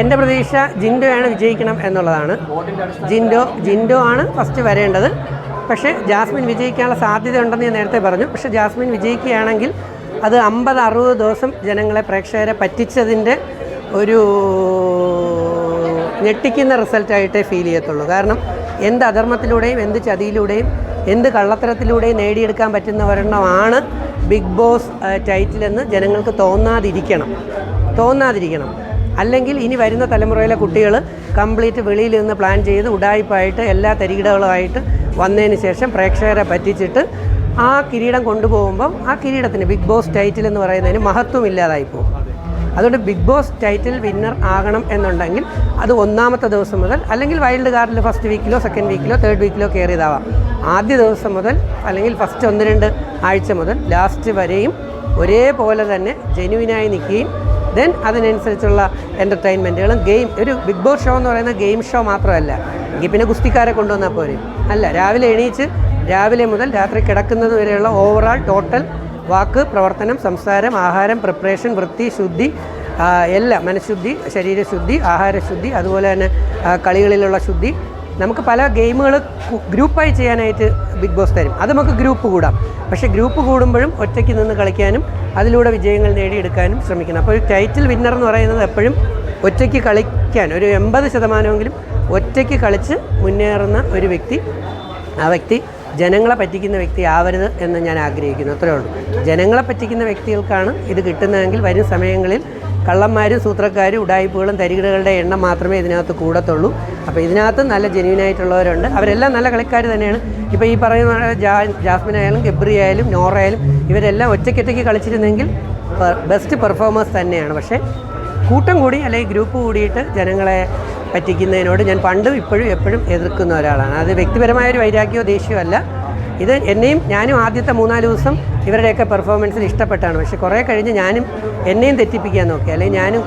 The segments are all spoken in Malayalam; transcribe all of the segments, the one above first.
എന്റെ പ്രതീക്ഷ ജിൻഡോയാണ് വിജയിക്കണം എന്നുള്ളതാണ്. ജിൻഡോ ജിൻഡോ ആണ് ഫസ്റ്റ് വരേണ്ടത്. പക്ഷേ ജാസ്മിൻ വിജയിക്കാനുള്ള സാധ്യത ഉണ്ടെന്ന് ഞാൻ നേരത്തെ പറഞ്ഞു. പക്ഷേ ജാസ്മിൻ വിജയിക്കുകയാണെങ്കിൽ അത് അമ്പത് അറുപത് ദിവസം ജനങ്ങളെ പ്രേക്ഷകരെ പറ്റിച്ചതിന്റെ ഒരു ഞെട്ടിക്കുന്ന റിസൾട്ടായിട്ടേ ഫീൽ ചെയ്യത്തുള്ളൂ. കാരണം എന്ത് അധർമ്മത്തിലൂടെയും എന്ത് ചതിയിലൂടെയും എന്ത് കള്ളത്തരത്തിലൂടെയും നേടിയെടുക്കാൻ പറ്റുന്ന ഒരെണ്ണമാണ് ബിഗ് ബോസ് ടൈറ്റിൽ എന്ന് ജനങ്ങൾക്ക് തോന്നാതിരിക്കണം. തോന്നാതിരിക്കണം. അല്ലെങ്കിൽ ഇനി വരുന്ന തലമുറയിലെ കുട്ടികൾ കംപ്ലീറ്റ് വെളിയിൽ നിന്ന് പ്ലാൻ ചെയ്ത് ഉടായ്പായിട്ട് എല്ലാ തരികിടകളുമായിട്ട് വന്നതിന് ശേഷം പ്രേക്ഷകരെ പറ്റിച്ചിട്ട് ആ കിരീടം കൊണ്ടുപോകുമ്പം ആ കിരീടത്തിന് ബിഗ് ബോസ് ടൈറ്റിൽ എന്ന് പറയുന്നതിന് മഹത്വം ഇല്ലാതായി പോകും. അതുകൊണ്ട് ബിഗ് ബോസ് ടൈറ്റിൽ വിന്നർ ആകണം എന്നുണ്ടെങ്കിൽ അത് ഒന്നാമത്തെ ദിവസം മുതൽ അല്ലെങ്കിൽ വൈൽഡ് കാർഡിൽ ഫസ്റ്റ് വീക്കിലോ സെക്കൻഡ് വീക്കിലോ തേർഡ് വീക്കിലോ കയറിയതാവാം. ആദ്യ ദിവസം മുതൽ അല്ലെങ്കിൽ ഫസ്റ്റ് ഒന്ന് രണ്ട് ആഴ്ച മുതൽ ലാസ്റ്റ് വരെയും ഒരേപോലെ തന്നെ ജെനുവിനായി നിൽക്കുകയും ദെൻ അതിനനുസരിച്ചുള്ള എന്റർടൈൻമെന്റുകളും ഗെയിം ഒരു ബിഗ് ബോസ് ഷോ എന്ന് പറയുന്ന ഗെയിം ഷോ മാത്രമല്ല. എങ്കിൽ പിന്നെ ഗുസ്തിക്കാരെ കൊണ്ടുവന്നാൽ പോരെ. അല്ല രാവിലെ എണീച്ച് രാവിലെ മുതൽ രാത്രി കിടക്കുന്നത് വരെയുള്ള ഓവറാൾ ടോട്ടൽ വാക്ക് പ്രവർത്തനം സംസാരം ആഹാരം പ്രിപ്പറേഷൻ വൃത്തി ശുദ്ധി എല്ലാം മനഃശുദ്ധി ശരീരശുദ്ധി ആഹാരശുദ്ധി അതുപോലെ തന്നെ കളികളിലുള്ള ശുദ്ധി. നമുക്ക് പല ഗെയിമുകൾ ഗ്രൂപ്പായി ചെയ്യാനായിട്ട് ബിഗ് ബോസ് തരും. അത് നമുക്ക് ഗ്രൂപ്പ് കൂടാം. പക്ഷേ ഗ്രൂപ്പ് കൂടുമ്പോഴും ഒറ്റയ്ക്ക് നിന്ന് കളിക്കാനും അതിലൂടെ വിജയങ്ങൾ നേടിയെടുക്കാനും ശ്രമിക്കണം. അപ്പോൾ ഒരു ടൈറ്റിൽ വിന്നർ എന്ന് പറയുന്നത് എപ്പോഴും ഒറ്റയ്ക്ക് കളിക്കാൻ ഒരു എൺപത് ശതമാനമെങ്കിലും ഒറ്റയ്ക്ക് കളിച്ച് മുന്നേറുന്ന ഒരു വ്യക്തി ആ വ്യക്തി ജനങ്ങളെ പറ്റിക്കുന്ന വ്യക്തി ആവരുത് എന്ന് ഞാൻ ആഗ്രഹിക്കുന്നു. അത്രേ ഉള്ളൂ. ജനങ്ങളെ പറ്റിക്കുന്ന വ്യക്തികൾക്കാണ് ഇത് കിട്ടുന്നതെങ്കിൽ വരും സമയങ്ങളിൽ കള്ളന്മാരും സൂത്രക്കാരും ഉടായ്പകളും തരികിടകളുടെ എണ്ണം മാത്രമേ ഇതിനകത്ത് കൂടത്തുള്ളൂ. അപ്പോൾ ഇതിനകത്ത് നല്ല ജെന്യൂനായിട്ടുള്ളവരുണ്ട് അവരെല്ലാം നല്ല കളിക്കാർ തന്നെയാണ്. ഇപ്പോൾ ഈ പറയുന്ന ജാ ജാസ്മിൻ ആയാലും ഗബ്രി ആയാലും നോറ ആയാലും ഇവരെല്ലാം ഒറ്റയ്ക്കൊറ്റയ്ക്ക് കളിച്ചിരുന്നെങ്കിൽ ബെസ്റ്റ് പെർഫോമൻസ് തന്നെയാണ്. പക്ഷേ കൂട്ടം കൂടി അല്ലെങ്കിൽ ഗ്രൂപ്പ് കൂടിയിട്ട് ജനങ്ങളെ പറ്റിക്കുന്നതിനോട് ഞാൻ പണ്ടും ഇപ്പോഴും എപ്പോഴും എതിർക്കുന്ന ഒരാളാണ്. അത് വ്യക്തിപരമായൊരു വൈരാഗ്യമോ ദേഷ്യമോ അല്ല. ഇത് എന്നെയും ഞാനും ആദ്യത്തെ മൂന്നാൽ ദിവസം ഇവരുടെയൊക്കെ പെർഫോമൻസിൽ ഇഷ്ടപ്പെട്ടാണ്. പക്ഷെ കുറേ കഴിഞ്ഞ് ഞാനും എന്നെയും തെറ്റിപ്പിക്കാൻ നോക്കി. അല്ലെങ്കിൽ ഞാനും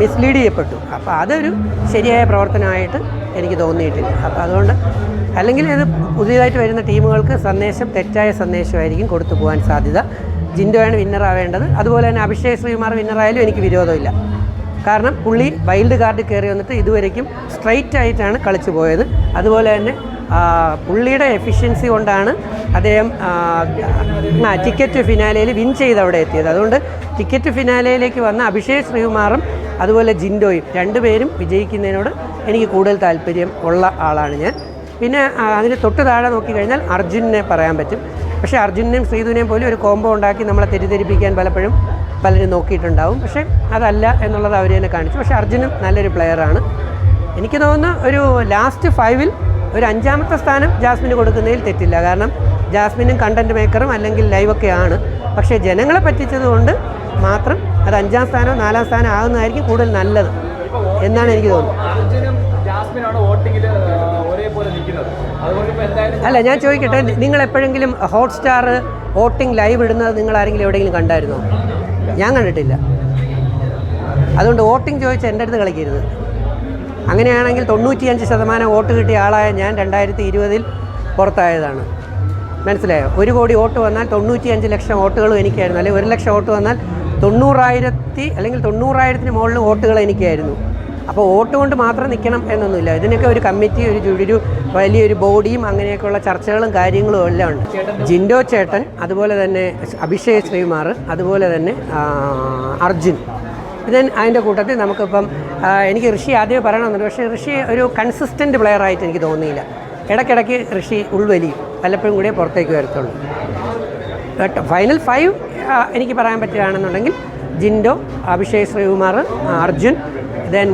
മിസ്ലീഡ് ചെയ്യപ്പെട്ടു. അപ്പോൾ അതൊരു ശരിയായ പ്രവർത്തനമായിട്ട് എനിക്ക് തോന്നിയിട്ടില്ല. അപ്പോൾ അതുകൊണ്ട് അല്ലെങ്കിൽ ഇത് പുതിയതായിട്ട് വരുന്ന ടീമുകൾക്ക് സന്ദേശം തെറ്റായ സന്ദേശമായിരിക്കും കൊടുത്തു പോകാൻ സാധ്യത. ജിൻഡോയാണ് വിന്നറാവേണ്ടത് അതുപോലെ തന്നെ അഭിഷേക് ശ്രീകുമാർ വിന്നറായാലും എനിക്ക് വിരോധമില്ല. കാരണം പുള്ളി വൈൽഡ് കാർഡ് കയറി വന്നിട്ട് ഇതുവരേക്കും സ്ട്രൈറ്റ് ആയിട്ടാണ് കളിച്ചു പോയത്. അതുപോലെ തന്നെ പുള്ളിയുടെ എഫിഷ്യൻസി കൊണ്ടാണ് അദ്ദേഹം ടിക്കറ്റ് ഫിനാലയിൽ വിൻ ചെയ്ത് അവിടെ എത്തിയത്. അതുകൊണ്ട് ടിക്കറ്റ് ഫിനാലയിലേക്ക് വന്ന അഭിഷേക് ശ്രീകുമാറും അതുപോലെ ജിൻഡോയും രണ്ടുപേരും വിജയിക്കുന്നതിനോട് എനിക്ക് കൂടുതൽ താല്പര്യം ഉള്ള ആളാണ് ഞാൻ. പിന്നെ അതിന് തൊട്ട് താഴെ നോക്കിക്കഴിഞ്ഞാൽ അർജുനെ പറയാൻ പറ്റും. പക്ഷേ അർജുനെയും ശ്രീധുവിനെയും പോലും ഒരു കോംബോ ഉണ്ടാക്കി നമ്മളെ തെറ്റിദ്ധരിപ്പിക്കാൻ പലപ്പോഴും പലരും നോക്കിയിട്ടുണ്ടാവും. പക്ഷേ അതല്ല എന്നുള്ളത് അവർ തന്നെ കാണിച്ചു. പക്ഷേ അർജുനും നല്ലൊരു പ്ലെയറാണ് എനിക്ക് തോന്നുന്നു ഒരു ലാസ്റ്റ് ഫൈവിൽ ഒരു അഞ്ചാമത്തെ സ്ഥാനം ജാസ്മിന് കൊടുക്കുന്നതിൽ തെറ്റില്ല. കാരണം ജാസ്മിനും കണ്ടന്റ് മേക്കറും അല്ലെങ്കിൽ ലൈവൊക്കെ ആണ്. പക്ഷേ ജനങ്ങളെ പറ്റിച്ചതുകൊണ്ട് മാത്രം അത് അഞ്ചാം സ്ഥാനമോ നാലാം സ്ഥാനം ആകുന്നതായിരിക്കും കൂടുതൽ നല്ലത് എന്നാണ് എനിക്ക് തോന്നുന്നത്. അല്ല ഞാൻ ചോദിക്കട്ടെ നിങ്ങൾ എപ്പോഴെങ്കിലും ഹോട്ട്സ്റ്റാർ വോട്ടിംഗ് ലൈവ് ഇടുന്നത് നിങ്ങൾ ആരെങ്കിലും എവിടെയെങ്കിലും കണ്ടായിരുന്നോ? ഞാൻ കണ്ടിട്ടില്ല. അതുകൊണ്ട് വോട്ടിംഗ് ചോദിച്ചാൽ എന്റെ അടുത്ത് കളിക്കരുത്. അങ്ങനെയാണെങ്കിൽ തൊണ്ണൂറ്റിയഞ്ച് ശതമാനം വോട്ട് കിട്ടിയ ആളായ ഞാൻ രണ്ടായിരത്തി ഇരുപതിൽ പുറത്തായതാണ്. മനസ്സിലായോ? ഒരു കോടി വോട്ട് വന്നാൽ തൊണ്ണൂറ്റിയഞ്ച് ലക്ഷം വോട്ടുകളും എനിക്കായിരുന്നു. അല്ലെങ്കിൽ ഒരു ലക്ഷം വോട്ട് വന്നാൽ തൊണ്ണൂറായിരത്തി അല്ലെങ്കിൽ തൊണ്ണൂറായിരത്തിന് മുകളിൽ വോട്ടുകൾ എനിക്കായിരുന്നു. അപ്പോൾ വോട്ട് കൊണ്ട് മാത്രം നിൽക്കണം എന്നൊന്നുമില്ല. ഇതിനൊക്കെ ഒരു കമ്മിറ്റി ഒരു ഒരു വലിയൊരു ബോഡിയും അങ്ങനെയൊക്കെയുള്ള ചർച്ചകളും കാര്യങ്ങളും എല്ലാം ഉണ്ട്. ജിൻഡോ ചേട്ടൻ അതുപോലെ തന്നെ അഭിഷേക് ശ്രീമാർ അതുപോലെ തന്നെ അർജുൻ. ദെൻ അതിന്റെ കൂട്ടത്തിൽ നമുക്കിപ്പം എനിക്ക് ഋഷി ആദ്യമേ പറയണമെന്നുണ്ട്. പക്ഷേ ഋഷി ഒരു കൺസിസ്റ്റന്റ് പ്ലെയർ ആയിട്ട് എനിക്ക് തോന്നിയില്ല. ഇടയ്ക്കിടയ്ക്ക് ഋഷി ഉൾവലിയും വല്ലപ്പോഴും കൂടിയേ പുറത്തേക്ക് വരത്തുള്ളൂ. ഫൈനൽ ഫൈവ് എനിക്ക് പറയാൻ പറ്റുകയാണെന്നുണ്ടെങ്കിൽ ജിൻഡോ അഭിഷേക് ശ്രീകുമാർ അർജുൻ ദെൻ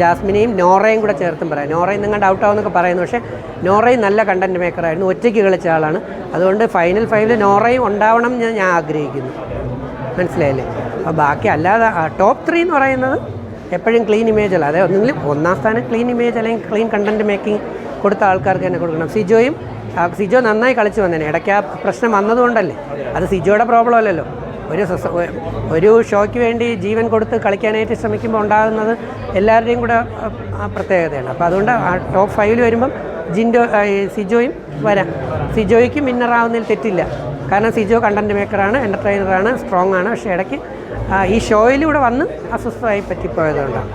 ജാസ്മിനെയും നോറയും കൂടെ ചേർത്തും പറയാം. നോറയും നിങ്ങളുടെ ഔട്ടാവെന്നൊക്കെ പറയുന്നു. പക്ഷേ നോറയും നല്ല കണ്ടന്റ് മേക്കറായിരുന്നു ഒറ്റയ്ക്ക് കളിച്ച ആളാണ്. അതുകൊണ്ട് ഫൈനൽ ഫൈവിൽ നോറയും ഉണ്ടാവണം എന്ന് ഞാൻ ആഗ്രഹിക്കുന്നു. മനസ്സിലായില്ലേ? അപ്പോൾ ബാക്കി അല്ലാതെ ടോപ്പ് ത്രീ എന്ന് പറയുന്നത് എപ്പോഴും ക്ലീൻ ഇമേജ് അല്ല. അതായത് ഒന്നെങ്കിലും ഒന്നാം സ്ഥാനം ക്ലീൻ ഇമേജ് അല്ലെങ്കിൽ ക്ലീൻ കണ്ടന്റ് മേക്കിംഗ് കൊടുത്ത ആൾക്കാർക്ക് തന്നെ കൊടുക്കണം. സിജോയും സിജോ നന്നായി കളിച്ചു വന്നേനെ. ഇടയ്ക്ക് ആ പ്രശ്നം വന്നതുകൊണ്ടല്ലേ? അത് സിജോയുടെ പ്രോബ്ലം അല്ലല്ലോ. ഒരു ഒരു ഷോയ്ക്ക് വേണ്ടി ജീവൻ കൊടുത്ത് കളിക്കാനായിട്ട് ശ്രമിക്കുമ്പോൾ ഉണ്ടാകുന്നത് എല്ലാവരുടെയും കൂടെ പ്രത്യേകതയാണ്. അപ്പോൾ അതുകൊണ്ട് ആ ടോപ്പ് ഫൈവിൽ വരുമ്പം ജിൻഡോ സിജോയും വരാം. സിജോയ്ക്കും വിന്നറാവുന്നതിൽ തെറ്റില്ല. കാരണം സിജോ കണ്ടന്റ് മേക്കറാണ് എന്റർടൈനറാണ് സ്ട്രോങ് ആണ് പക്ഷേ ഇടയ്ക്ക് ഈ ഷോയിലൂടെ വന്ന് അസ്വസ്ഥമായി പറ്റിപ്പോയതുകൊണ്ടാണ്.